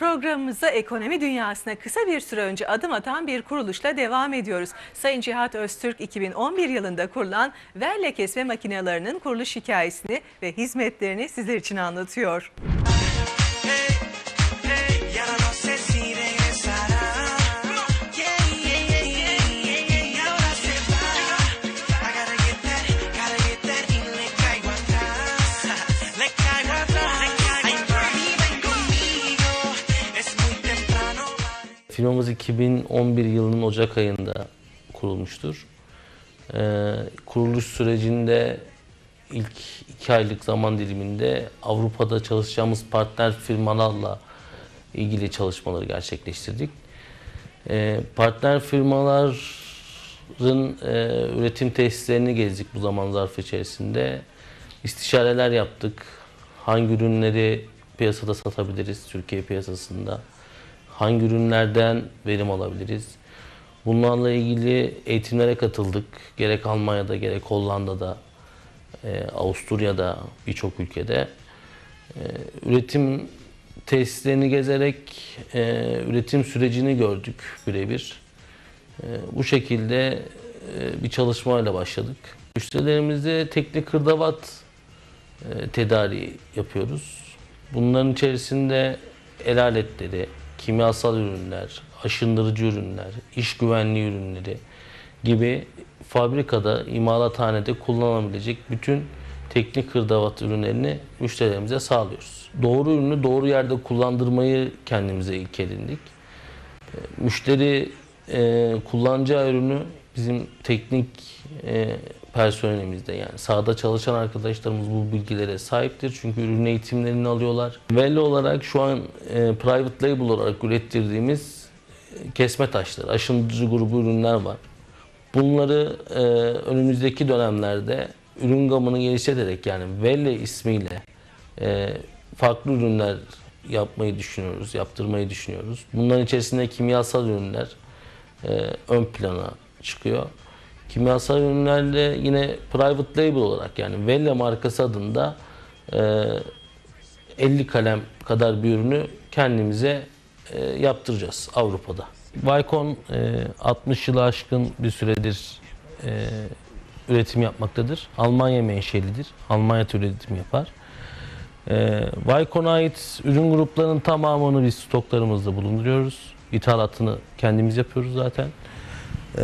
Programımıza ekonomi dünyasına kısa bir süre önce adım atan bir kuruluşla devam ediyoruz. Sayın Cihat Öztürk 2011 yılında kurulan Verle kesme makinelerinin kuruluş hikayesini ve hizmetlerini sizler için anlatıyor. Hey, Firmamız 2011 yılının Ocak ayında kurulmuştur. Ee, kuruluş sürecinde ilk iki aylık zaman diliminde Avrupa'da çalışacağımız partner firmalarla ilgili çalışmaları gerçekleştirdik. Ee, partner firmaların e, üretim tesislerini gezdik bu zaman zarfı içerisinde. İstişareler yaptık. Hangi ürünleri piyasada satabiliriz Türkiye piyasasında? Hangi ürünlerden verim alabiliriz? Bunlarla ilgili eğitimlere katıldık. Gerek Almanya'da gerek Hollanda'da, e, Avusturya'da birçok ülkede. E, üretim tesislerini gezerek e, üretim sürecini gördük birebir. E, bu şekilde e, bir çalışmayla başladık. Müşterilerimize teknik hırdavat e, tedariği yapıyoruz. Bunların içerisinde el aletleri, kimyasal ürünler, aşındırıcı ürünler, iş güvenliği ürünleri gibi fabrikada, imalathanede kullanılabilecek bütün teknik hırdavat ürünlerini müşterilerimize sağlıyoruz. Doğru ürünü doğru yerde kullandırmayı kendimize ilk edindik. E, Müşteri e, kullanacağı ürünü bizim teknik e, personelimizde yani sahada çalışan arkadaşlarımız bu bilgilere sahiptir. Çünkü ürün eğitimlerini alıyorlar. Belli olarak şu an e, private label olarak ürettirdiğimiz e, kesme taşları, aşındırıcı grubu ürünler var. Bunları e, önümüzdeki dönemlerde ürün gamını genişleterek yani Velle ismiyle e, farklı ürünler yapmayı düşünüyoruz, yaptırmayı düşünüyoruz. Bunların içerisinde kimyasal ürünler e, ön plana çıkıyor. Kimyasal ürünlerle yine private label olarak yani Velle markası adında e, 50 kalem kadar bir ürünü kendimize e, yaptıracağız Avrupa'da. Vicon e, 60 yılı aşkın bir süredir e, üretim yapmaktadır. Almanya menşelidir. Almanya üretim yapar. E, Vicon'a ait ürün gruplarının tamamını biz stoklarımızda bulunduruyoruz. İthalatını kendimiz yapıyoruz zaten. E,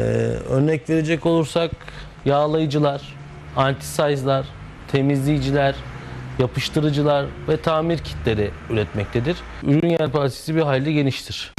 örnek verecek olursak yağlayıcılar, antisayzlar, temizleyiciler, yapıştırıcılar ve tamir kitleri üretmektedir. Ürün yelpazesi bir hayli geniştir.